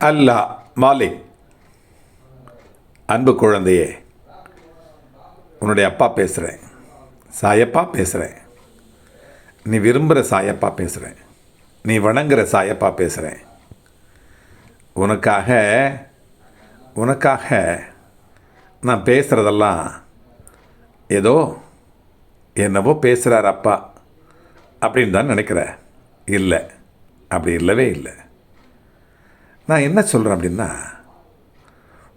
அல்லா மாலிக் அன்பு குழந்தையே உன்னுடைய அப்பா பேசுகிறேன் சாயப்பா பேசுகிறேன் நீ விரும்புகிற சாயப்பா பேசுகிறேன் நீ வணங்குற சாயப்பா பேசுகிறேன் உனக்காக உனக்காக நான் பேசுகிறதெல்லாம் ஏதோ என்னவோ பேசுகிறார் அப்பா அப்படின்னு தான் நினைக்கிற. இல்லை அப்படி இல்லவே இல்லை. நான் என்ன சொல்கிறேன் அப்படின்னா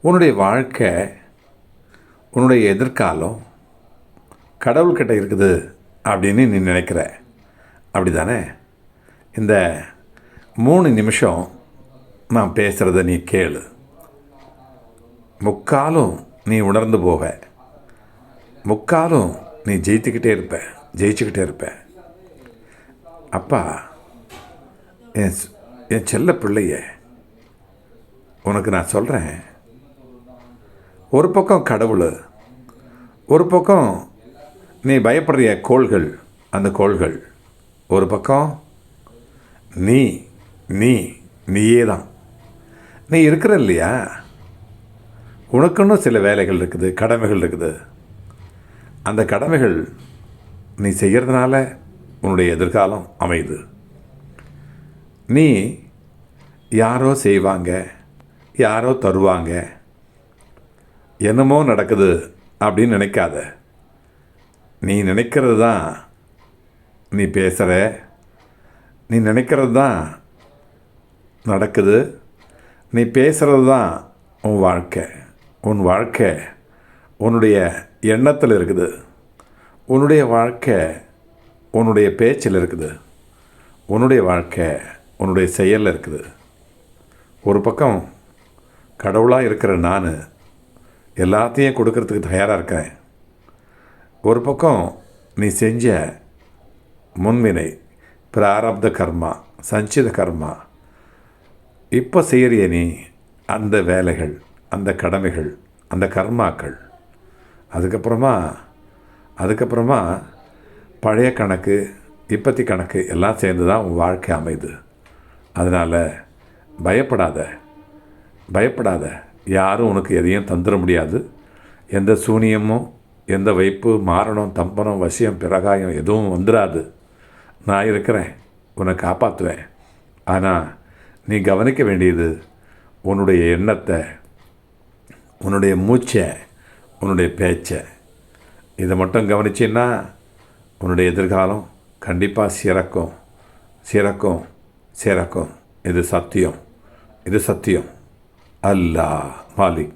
உன்னுடைய வாழ்க்கை உன்னுடைய எதிர்காலம் கடவுள்கிட்ட இருக்குது அப்படின்னு நீ நினைக்கிற. அப்படி தானே இந்த மூணு நிமிஷம் நான் பேசுகிறத நீ கேளு. முக்காலும் நீ உணர்ந்து போவ முக்காலும் நீ ஜெயித்துக்கிட்டே இருப்ப ஜெயிச்சுக்கிட்டே இருப்ப. அப்பா என் என் செல்ல பிள்ளைய உனக்கு நான் சொல்கிறேன் ஒரு பக்கம் கடவுள் ஒரு பக்கம் நீ பயப்படுறிய கோள்கள் அந்த கோள்கள். ஒரு பக்கம் நீ நீ நீயே தான். நீ இருக்கிற இல்லையா? உனக்குன்னு சில வேலைகள் இருக்குது கடமைகள் இருக்குது. அந்த கடமைகள் நீ செய்கிறதுனால உன்னுடைய எதிர்காலம் அமையுது. நீ யாரோ செய்வாங்க யாரோ தருவாங்க. என்னமோ நடக்குது அப்படின்னு நினைக்காத. நீ நினைக்கிறது தான் நீ பேசுகிற நீ நினைக்கிறது தான் நடக்குது. நீ பேசுகிறது தான் உன் வாழ்க்கை. உன் வாழ்க்கை உன்னுடைய எண்ணத்தில் இருக்குது. உன்னுடைய வாழ்க்கை உன்னுடைய பேச்சில் இருக்குது. உன்னுடைய வாழ்க்கை உன்னுடைய செயலில் இருக்குது. ஒரு பக்கம் கடவுளாக இருக்கிற நான் எல்லாத்தையும் கொடுக்கறதுக்கு தயாராக இருக்கேன். ஒரு பக்கம் நீ செஞ்ச முன்வினை பிராரப்த கர்மா சஞ்சித கர்மா இப்போ செய்கிறிய நீ அந்த வேலைகள் அந்த கடமைகள் அந்த கர்மாக்கள். அதுக்கப்புறமா அதுக்கப்புறமா பழைய கணக்கு இப்பத்தி கணக்கு எல்லாம் சேர்ந்து தான் உன் வாழ்க்கை அமையுது அதனால் பயப்படாத. பயப்படாத. யாரும் உனக்கு எதையும் தந்துட முடியாது. எந்த சூனியமும் எந்த வைப்பு மாரணம் தம்பனம் வசியம் பிறகாயம் எதுவும் வந்துடாது நான் இருக்கிறேன். உன்னை காப்பாற்றுவேன் ஆனால் நீ கவனிக்க வேண்டியது உன்னுடைய எண்ணத்தை உன்னுடைய மூச்சை உன்னுடைய பேச்சை. இதை மட்டும் கவனிச்சின்னா உன்னுடைய எதிர்காலம் கண்டிப்பாக சிறக்கும். சிறக்கும். சிறக்கும். இது சத்தியம். இது சத்தியம். அல்லாஹ் மாலிக்